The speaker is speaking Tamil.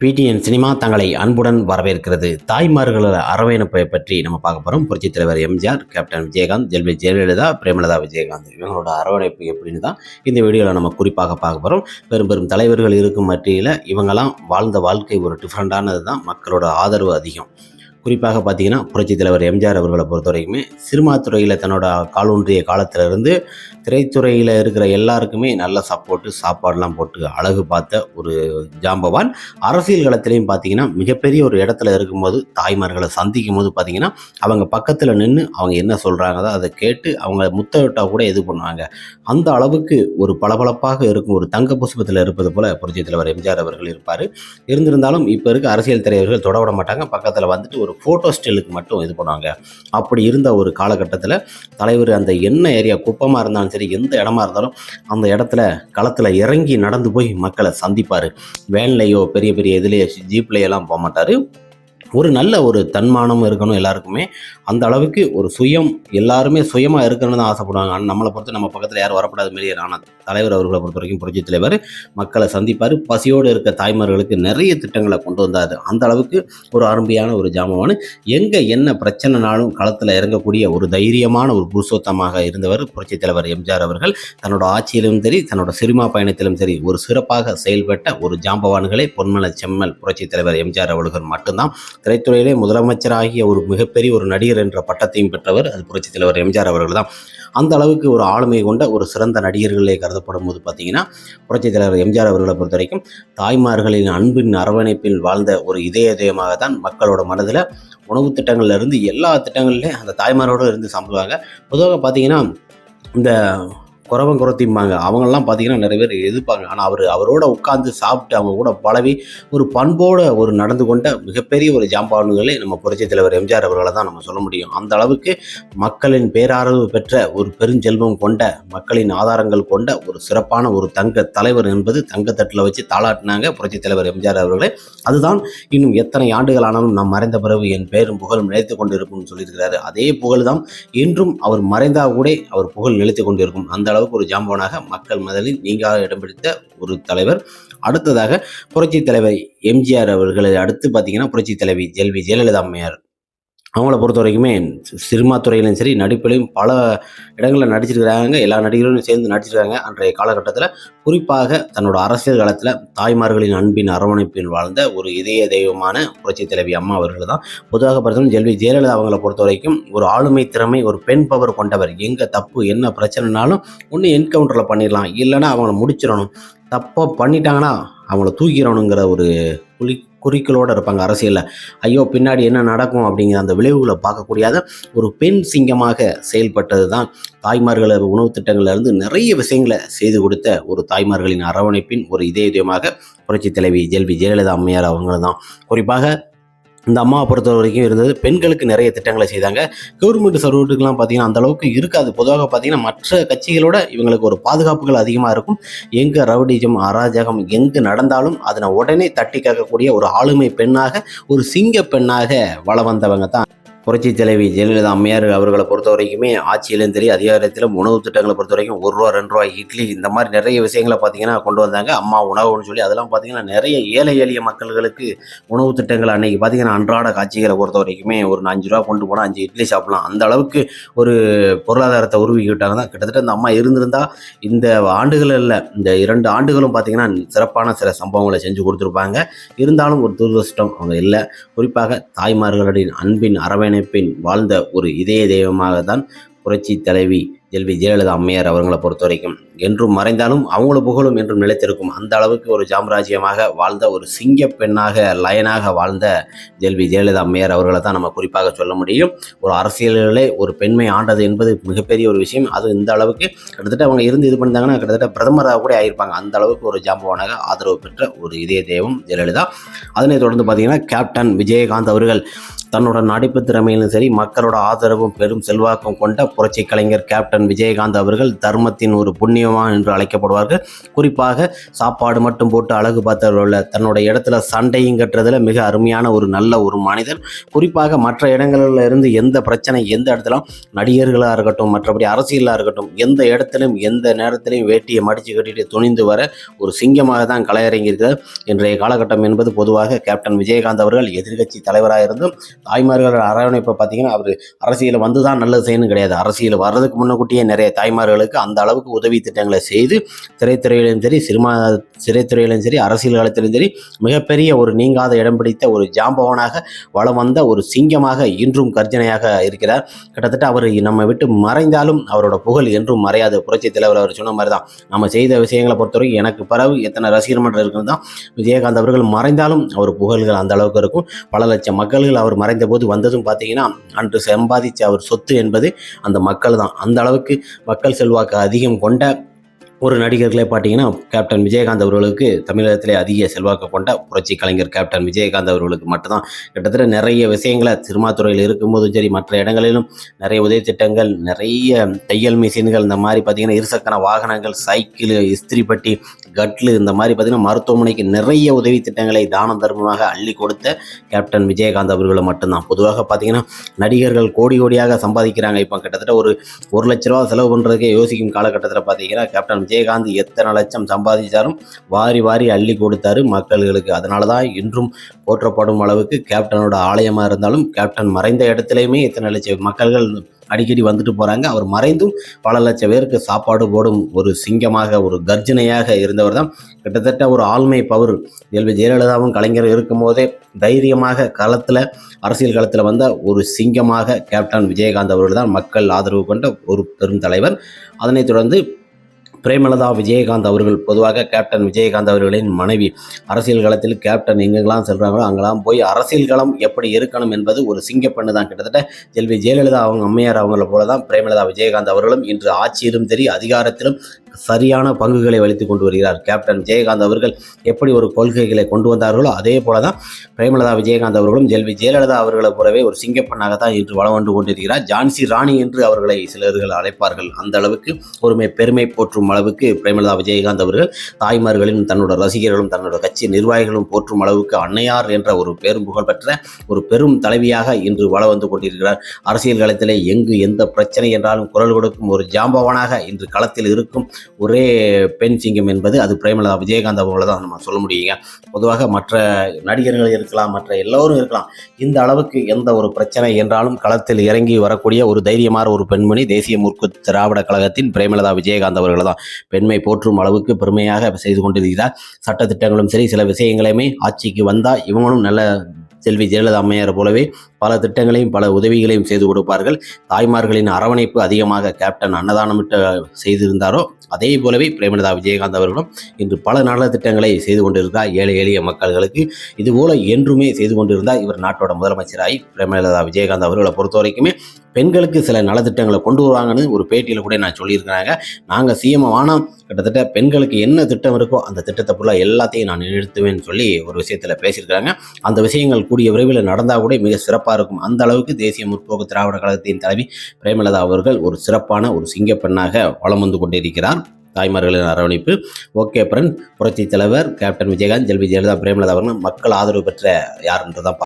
பிடிஎன் சினிமா தங்களை அன்புடன் வரவேற்கிறது. தாய்மார்களோட அரவணைப்பை பற்றி நம்ம பார்க்க போகிறோம் புரட்சித் தலைவர் எம்ஜிஆர் கேப்டன் விஜயகாந்த் ஜெல்வி ஜெயலலிதா பிரேமலதா விஜயகாந்த். இவங்களோட அரவணைப்பு எப்படின்னு தான் இந்த வீடியோவில் நம்ம குறிப்பாக பார்க்க போகிறோம் பெரும் பெரும் தலைவர்கள் இருக்கும் மட்டியில் இவங்கெல்லாம் வாழ்ந்த வாழ்க்கை ஒரு டிஃப்ரெண்டானது தான் மக்களோட ஆதரவு அதிகம். குறிப்பாக பார்த்தீங்கன்னா புரட்சித் தலைவர் எம்ஜிஆர் அவர்களை பொறுத்த வரைக்குமே சினிமா துறையில் தன்னோட காலூன்றிய காலத்திலிருந்து திரைத்துறையில் இருக்கிற எல்லாருக்குமே நல்ல சப்போர்ட்டு சாப்பாடெலாம் போட்டு அழகு பார்த்த ஒரு ஜாம்பவான். அரசியல் களத்திலையும் பார்த்தீங்கன்னா மிகப்பெரிய ஒரு இடத்துல இருக்கும்போது தாய்மார்களை சந்திக்கும் போது பார்த்தீங்கன்னா அவங்க பக்கத்தில் நின்று அவங்க என்ன சொல்கிறாங்களோ அதை கேட்டு அவங்க முத்தவிட்டால் கூட இது பண்ணுவாங்க. அந்த அளவுக்கு ஒரு பளபளப்பாக இருக்கும் ஒரு தங்க புஷ்பத்தில் இருப்பது போல புரட்சித் தலைவர் எம்ஜிஆர் அவர்கள் இருப்பார். இருந்திருந்தாலும் இப்போ இருக்க அரசியல் தலைவர்கள் தொட விட மாட்டாங்க. பக்கத்தில் வந்துட்டு ஒரு ஃபோட்டோ ஸ்டில்லுக்கு மட்டும் இது பண்ணுவாங்க. அப்படி இருந்த ஒரு காலகட்டத்தில் தலைவர் அந்த என்ன ஏரியா குப்பமாக இருந்தாலும் சரி எந்த இடமா இருந்தாலும் அந்த இடத்துல களத்தில் இறங்கி நடந்து போய் மக்களை சந்திப்பார். வேன்லையோ பெரிய பெரிய இதுலேயோ ஜீப்லேயெல்லாம் போக மாட்டார் ஒரு நல்ல ஒரு தன்மானம் இருக்கணும் எல்லாருக்குமே. அந்த அளவுக்கு ஒரு சுயம் எல்லாருமே சுயமாக இருக்கணும்னு தான் ஆசைப்படுவாங்க. ஆனால் நம்மளை பொறுத்து நம்ம பக்கத்தில் யாரும் வரப்படாத மாரி ஆனால் தலைவர் அவர்களை பொறுத்த வரைக்கும் புரட்சி தலைவர் மக்களை சந்திப்பார். பசியோடு இருக்க தாய்மார்களுக்கு நிறைய திட்டங்களை கொண்டு வந்தார். அந்த அளவுக்கு ஒரு அருமையான ஒரு ஜாமவான். எங்கே என்ன பிரச்சனைனாலும் களத்தில் இறங்கக்கூடிய ஒரு தைரியமான ஒரு புருஷோத்தமாக இருந்தவர் புரட்சி தலைவர் எம்ஜிஆர் அவர்கள். தன்னோட ஆட்சியிலும் சரி தன்னோட சினிமா பயணத்திலும் சரி ஒரு சிறப்பாக செயல்பட்ட ஒரு ஜாம்பவான்களே பொன்மல செம்மல் புரட்சி தலைவர் எம்ஜிஆர் அவர்கள் மட்டும்தான். திரைத்துறையிலே முதலமைச்சராகிய ஒரு மிகப்பெரிய ஒரு நடிகர் என்ற பட்டத்தையும் பெற்றவர் அது புரட்சித் தலைவர் எம்ஜிஆர் அவர்கள் தான் அந்த அளவுக்கு ஒரு ஆளுமை கொண்ட ஒரு சிறந்த நடிகர்களே கருதப்படும் போது பார்த்தீங்கன்னா புரட்சித் தலைவர் எம்ஜிஆர் அவர்களை பொறுத்த வரைக்கும் தாய்மார்களின் அன்பின் அரவணைப்பில் வாழ்ந்த ஒரு இதய இதயமாக தான் மக்களோட மனதில் உணவு திட்டங்கள்லேருந்து எல்லா திட்டங்கள்லேயும் அந்த தாய்மாரோடு இருந்து சாப்பிடுவாங்க. பொதுவாக பார்த்தீங்கன்னா இந்த குறவன் குறத்திம்பாங்க. அவங்கெல்லாம் பார்த்தீங்கன்னா நிறைய பேர் எதிர்ப்பாங்க. ஆனால் அவர் அவரோட உட்காந்து சாப்பிட்டு அவங்க கூட பழவி ஒரு பண்போடு ஒரு நடந்து கொண்ட மிகப்பெரிய ஒரு ஜாம்பானுகளே நம்ம புரட்சி தலைவர் எம்ஜிஆர் அவர்களை தான் நம்ம சொல்ல முடியும். அந்த அளவுக்கு மக்களின் பேராதரவு பெற்ற ஒரு பெருஞ்செல்வம் கொண்ட மக்களின் ஆதாரங்கள் கொண்ட ஒரு சிறப்பான ஒரு தங்க தலைவர் என்பது தங்கத்தட்டில் வச்சு தாளாட்டினாங்க புரட்சி தலைவர் எம்ஜிஆர் அவர்களே. அதுதான் இன்னும் எத்தனை ஆண்டுகள் ஆனாலும் நாம் மறைந்த பிறகு என் பேரும் புகழும் நிலைத்து கொண்டு இருக்கும்னு சொல்லியிருக்கிறாரு. அதே புகழ் தான் இன்றும் அவர் மறைந்தால் கூட அவர் புகழ் நிலைத்து கொண்டு இருக்கும் அந்த அளவுக்கு ஒரு ஜாம்பவனாக மக்கள் மதலில் நீங்காக இடம் பிடித்த ஒரு தலைவர். அடுத்ததாக புரட்சி தலைவர் எம்ஜிஆர் அவர்களை அடுத்து பார்த்தீங்கன்னா புரட்சி தலைவி ஜெல்வி ஜெயலலிதா அம்மையார். அவங்கள பொறுத்த வரைக்குமே சினிமா துறையிலும் சரி நடிப்பிலையும் பல இடங்களில் நடிச்சிருக்கிறாங்க. எல்லா நடிகர்களும் சேர்ந்து நடிச்சிருக்காங்க. அன்றைய காலகட்டத்தில் குறிப்பாக தன்னோட அரசியல் காலத்தில் தாய்மார்களின் அன்பின் அரவணைப்பில் வாழ்ந்த ஒரு இதய தெய்வமான புரட்சி தலைவி அம்மா அவர்கள் தான். பொதுவாக பார்த்தோம்னா ஜெல்வி ஜெயலலிதா அவங்கள பொறுத்த வரைக்கும் ஒரு ஆளுமை திறமை ஒரு பெண் பவர் கொண்டவர். எங்கே தப்பு என்ன பிரச்சனைனாலும் ஒன்று என்கவுண்டரில் பண்ணிடலாம். இல்லைன்னா அவங்கள முடிச்சிடணும். தப்பாக பண்ணிட்டாங்கன்னா அவங்கள தூக்கிடணுங்கிற ஒரு புலி குறிக்கோளோடு இருப்பாங்க அரசியலில். ஐயோ பின்னாடி என்ன நடக்கும் அப்படிங்கிற அந்த விளைவுகளை பார்க்கக்கூடியாத ஒரு பெண் சிங்கமாக செயல்பட்டது தான் தாய்மார்கள் உணவு திட்டங்கள்லேருந்து நிறைய விஷயங்களை செய்து கொடுத்த ஒரு தாய்மார்களின் அரவணைப்பின் ஒரு இதய இதயமாக புரட்சி தலைவி ஜெல்வி ஜெயலலிதா அம்மையார் அவங்க தான் குறிப்பாக இந்த அம்மாவை பொறுத்த வரைக்கும் இருந்தது. பெண்களுக்கு நிறைய திட்டங்களை செய்தாங்க. கவர்மெண்ட் சர்வீட்டுக்கெலாம் பார்த்தீங்கன்னா அந்த அளவுக்கு இருக்காது. பொதுவாக பார்த்தீங்கன்னா மற்ற கட்சிகளோட இவங்களுக்கு ஒரு பாதுகாப்புகள் அதிகமாக இருக்கும். எங்கே ரவுடிஜம் அராஜகம் எங்கு நடந்தாலும் அதனை உடனே தட்டி கேட்கக்கூடிய ஒரு ஆளுமை பெண்ணாக ஒரு சிங்க பெண்ணாக வள வந்தவங்க தான். புரட்சி தலைவி ஜெயலலிதா அம்மையார் அவர்களை பொறுத்த வரைக்குமே ஆட்சியிலும் சரி அதிகாரத்திலும் உணவு திட்டங்களை பொறுத்த வரைக்கும் ஒரு ரூபா ரெண்டு ரூபா இட்லி இந்த மாதிரி நிறைய விஷயங்களை பார்த்தீங்கன்னா கொண்டு வந்தாங்க. அம்மா உணவுன்னு சொல்லி அதெல்லாம் பார்த்தீங்கன்னா நிறைய ஏழை எளிய மக்கள்களுக்கு உணவு திட்டங்கள் அன்னைக்கு பார்த்தீங்கன்னா அன்றாட காட்சிகளை பொறுத்த வரைக்குமே ஒரு அஞ்சு ரூபா கொண்டு போனால் அஞ்சு இட்லி சாப்பிடலாம். அந்த அளவுக்கு ஒரு பொருளாதாரத்தை உருவிக்கிட்டாங்க தான் கிட்டத்தட்ட இந்த அம்மா இருந்திருந்தா இந்த ஆண்டுகளில் இல்லை இந்த இரண்டு ஆண்டுகளும் பார்த்தீங்கன்னா சிறப்பான சில சம்பவங்களை செஞ்சு கொடுத்துருப்பாங்க. இருந்தாலும் ஒரு துரதிருஷ்டம் அவங்க இல்லை. குறிப்பாக தாய்மார்களின் அன்பின் அமைப்பின் வாழ்ந்த ஒரு இதய தெய்வமாக தான் புரட்சி தலைவி ஜெல்வி ஜெயலலிதா அம்மையார் அவர்களை பொறுத்த வரைக்கும். என்றும் மறைந்தாலும் அவங்கள புகழும் என்றும் நிலைத்திருக்கும். அந்த அளவுக்கு ஒரு சாம்ராஜ்யமாக வாழ்ந்த ஒரு சிங்க பெண்ணாக லயனாக வாழ்ந்த ஜெல்வி ஜெயலலிதா அம்மையார் அவர்களை தான் நம்ம குறிப்பாக சொல்ல முடியும். ஒரு அரசியலிலே ஒரு பெண்மை ஆண்டது என்பது மிகப்பெரிய ஒரு விஷயம். அது இந்த அளவுக்கு கிட்டத்தட்ட அவங்க இருந்து இது பண்ணியிருந்தாங்கன்னா கிட்டத்தட்ட பிரதமராக கூட ஆயிருப்பாங்க. அந்த அளவுக்கு ஒரு ஜாம்பவானாக ஆதரவு பெற்ற ஒரு இதய தெய்வம் ஜெயலலிதா. அதனைத் தொடர்ந்து பார்த்தீங்கன்னா கேப்டன் விஜயகாந்த் அவர்கள் தன்னோட நடிப்பு திறமையிலும் சரி மக்களோட ஆதரவும் பெரும் செல்வாக்கும் கொண்ட புரட்சி கலைஞர் கேப்டன் விஜயகாந்த் அவர்கள் தர்மத்தின் ஒரு புண்ணியமா என்று அழைக்கப்படுவார்கள். குறிப்பாக சாப்பாடு மட்டும் போட்டு அழகு பார்த்தவர்கள் தன்னோட இடத்துல சண்டையும் கட்டுறதுல மிக அருமையான ஒரு நல்ல ஒரு மனிதர் குறிப்பாக மற்ற இடங்களில் இருந்து எந்த பிரச்சனை எந்த இடத்துல நடிகர்களாக இருக்கட்டும் மற்றபடி அரசியலாக இருக்கட்டும் எந்த இடத்திலும் எந்த நேரத்திலையும் வேட்டியை மடித்து கட்டிட்டு துணிந்து வர ஒரு சிங்கமாக தான் கலையரங்கியிருக்கிறார் இன்றைய காலகட்டம் என்பது பொதுவாக கேப்டன் விஜயகாந்த் அவர்கள் எதிர்கட்சி தலைவராக இருந்தும் தாய்மார்கள் அரவணைப்பை பார்த்தீங்கன்னா அவர் அரசியல் வந்து தான் நல்லது செய்யணும் கிடையாது. அரசியல் வர்றதுக்கு முன்னக்கூட்டியே நிறைய தாய்மார்களுக்கு அந்த அளவுக்கு உதவி திட்டங்களை செய்து திரைத்துறையிலும் சரி சினிமா திரைத்துறையிலும் சரி அரசியல் காலத்திலும் சரி மிகப்பெரிய ஒரு நீங்காத இடம் பிடித்த ஒரு ஜாம்பவனாக வளம் வந்த ஒரு சிங்கமாக இன்றும் கர்ஜனையாக இருக்கிறார். கிட்டத்தட்ட அவர் நம்ம விட்டு மறைந்தாலும் அவரோட புகழ் என்றும் மறையாது. புரட்சி தலைவர் அவர் சொன்ன மாதிரி தான் நம்ம செய்த விஷயங்களை பொறுத்தவரைக்கும் எனக்கு பிறகு எத்தனை ரசிகர் மன்றம் இருக்குன்னு தான் விஜயகாந்த் அவர்கள் மறைந்தாலும் அவர் புகழ்கள் அந்த அளவுக்கு இருக்கும். பல லட்சம் மக்கள்கள் அவர் மறைந்த போது வந்ததும் பார்த்தீங்கன்னா அன்று சம்பாதிச்ச அவர் சொத்து என்பது அந்த மக்கள் தான் அந்த அளவுக்கு மக்கள் செல்வாக்கு அதிகம் கொண்ட ஒரு நடிகர்களே பார்த்தீங்கன்னா கேப்டன் விஜயகாந்த் அவர்களுக்கு தமிழகத்திலே அதிக செல்வாக்கு கொண்ட புரட்சி கலைஞர் கேப்டன் விஜயகாந்த் அவர்களுக்கு மட்டும்தான். கிட்டத்தட்ட நிறைய விஷயங்களை சினிமா துறையில் இருக்கும்போதும் சரி மற்ற இடங்களிலும் நிறைய உதவி திட்டங்கள் நிறைய தையல் மிஷின்கள் இந்த மாதிரி பார்த்தீங்கன்னா இருசக்கர வாகனங்கள் சைக்கிள் இஸ்திரிப்பட்டி கட்லு இந்த மாதிரி பார்த்திங்கன்னா மருத்துவமனைக்கு நிறைய உதவி திட்டங்களை தானம் தர்மமாக அள்ளி கொடுத்த கேப்டன் விஜயகாந்த் அவர்களும் மட்டும்தான். பொதுவாக பார்த்திங்கன்னா நடிகர்கள் கோடி கோடியாக சம்பாதிக்கிறாங்க. இப்போ கிட்டத்தட்ட ஒரு ஒரு லட்ச ரூபா செலவு பண்ணுறதுக்கே யோசிக்கும் காலகட்டத்தில் பார்த்தீங்கன்னா கேப்டன் விஜயகாந்த் எத்தனை லட்சம் சம்பாதிச்சாலும் வாரி வாரி அள்ளி கொடுத்தாரு மக்கள்களுக்கு. அதனால தான் இன்றும் போற்றப்படும் அளவுக்கு கேப்டனோட ஆலயமாக இருந்தாலும் கேப்டன் மறைந்த இடத்துலையுமே இத்தனை லட்சம் மக்கள்கள் அடிக்கடி வந்துட்டு போகிறாங்க அவர் மறைந்தும் பல லட்சம் பேருக்கு சாப்பாடு போடும் ஒரு சிங்கமாக ஒரு கர்ஜனையாக இருந்தவர் தான் கிட்டத்தட்ட ஒரு ஆள்மை பவர். எல்வி ஜெயலலிதாவும் கலைஞர் இருக்கும்போதே தைரியமாக களத்தில் அரசியல் களத்தில் வந்த ஒரு சிங்கமாக கேப்டன் விஜயகாந்த் அவர்கள் தான் மக்கள் ஆதரவு கொண்ட ஒரு பெரும் தலைவர். அதனைத் தொடர்ந்து பிரேமலதா விஜயகாந்த் அவர்கள் பொதுவாக கேப்டன் விஜயகாந்த் அவர்களின் மனைவி. அரசியல் களத்தில் கேப்டன் எங்கெங்கெல்லாம் செல்கிறாங்களோ அங்கெல்லாம் போய் அரசியல் களம் எப்படி இருக்கணும் என்பது ஒரு சிங்கப்பண்ணு தான். கிட்டத்தட்ட செல்வி ஜெயலலிதா அவங்க அம்மையார் அவங்கள போல தான் பிரேமலதா விஜயகாந்த் அவர்களும் இன்று ஆட்சியிலும் சரி அதிகாரத்திலும் சரியான பங்குகளை வலித்து கொண்டு வருகிறார். கேப்டன் விஜயகாந்த் அவர்கள் எப்படி ஒரு கொள்கைகளை கொண்டு வந்தார்களோ அதே போல தான் பிரேமலதா விஜயகாந்த் அவர்களும் ஜெல்வி ஜெயலலிதா அவர்களை போலவே ஒரு சிங்கப்பண்ணாக தான் இன்று வளம் வந்து கொண்டிருக்கிறார். ஜான்சி ராணி என்று அவர்களை சிலர்கள் அழைப்பார்கள். அந்த அளவுக்கு ஒருமை பெருமை போற்றும் அளவுக்கு பிரேமலதா விஜயகாந்த் அவர்கள் தாய்மார்களின் தன்னோட ரசிகர்களும் தன்னோட கட்சி நிர்வாகிகளும் போற்றும் அளவுக்கு அன்னையார் என்ற ஒரு பெரும் புகழ் பெற்ற ஒரு பெரும் தலைவியாக இன்று வள வந்து கொண்டிருக்கிறார். அரசியல் களத்திலே எங்கு எந்த பிரச்சனை என்றாலும் குரல் கொடுக்கும் ஒரு ஜாம்பவானாக இன்று களத்தில் இருக்கும் ஒரே பெண் சிங்கம் என்பது அது பிரேமலதா விஜயகாந்த் அவர்களை தான் நம்ம சொல்ல முடியுங்க. பொதுவாக மற்ற நடிகர்கள் இருக்கலாம் மற்ற எல்லோரும் இருக்கலாம். இந்த அளவுக்கு எந்த ஒரு பிரச்சனை என்றாலும் களத்தில் இறங்கி வரக்கூடிய ஒரு தைரியமான ஒரு பெண்மணி தேசிய முற்கு திராவிட கழகத்தின் பிரேமலதா விஜயகாந்த் அவர்கள் தான் பெண்மை போற்றும் அளவுக்கு பெருமையாக செய்து கொண்டிருக்கிறார். சட்டத்திட்டங்களும் சரி சில விஷயங்களையுமே ஆட்சிக்கு வந்தால் இவங்களும் நல்ல செல்வி ஜெயலலிதா அம்மையார் போலவே பல திட்டங்களையும் பல உதவிகளையும் செய்து கொடுப்பார்கள். தாய்மார்களின் அரவணைப்பு அதிகமாக கேப்டன் அன்னதானமிட்டு செய்திருந்தாரோ அதே போலவே பிரேமலதா விஜயகாந்த் அவர்களும் இன்று பல நல திட்டங்களை செய்து கொண்டிருந்தார் ஏழை எளிய மக்கள்களுக்கு இதுபோல என்றுமே செய்து கொண்டிருந்தார். இவர் நாட்டோட முதலமைச்சராகி பிரேமலதா விஜயகாந்த் அவர்களை பொறுத்த வரைக்குமே பெண்களுக்கு சில நலத்திட்டங்களை கொண்டு வருவாங்கன்னு ஒரு பேட்டியில் கூட நான் சொல்லியிருக்கிறாங்க. நாங்கள் சிஎம் ஆனால் கிட்டத்தட்ட பெண்களுக்கு என்ன திட்டம் இருக்கோ அந்த திட்டத்தை ஃபுல்லாக எல்லாத்தையும் நான் நிறுத்துவேன்னு சொல்லி ஒரு விஷயத்தில் பேசியிருக்கிறாங்க. அந்த விஷயங்கள் கூடிய விரைவில் நடந்தால் கூட மிக சிறப்பாக இருக்கும். அந்த அளவுக்கு தேசிய முற்போக்கு திராவிட கழகத்தின் தலைவி பிரேமலதா அவர்கள் ஒரு சிறப்பான ஒரு சிங்கப்பெண்ணாக வலம் வந்து கொண்டிருக்கிறார். தாய்மார்களின் அரவணைப்பு. ஓகே பிரன் புரட்சி தலைவர் கேப்டன் விஜயகாந்த் ஜெல்வி ஜெயலலிதா பிரேமலதா அவர்கள் மக்கள் ஆதரவு பெற்ற யாருன்றதான்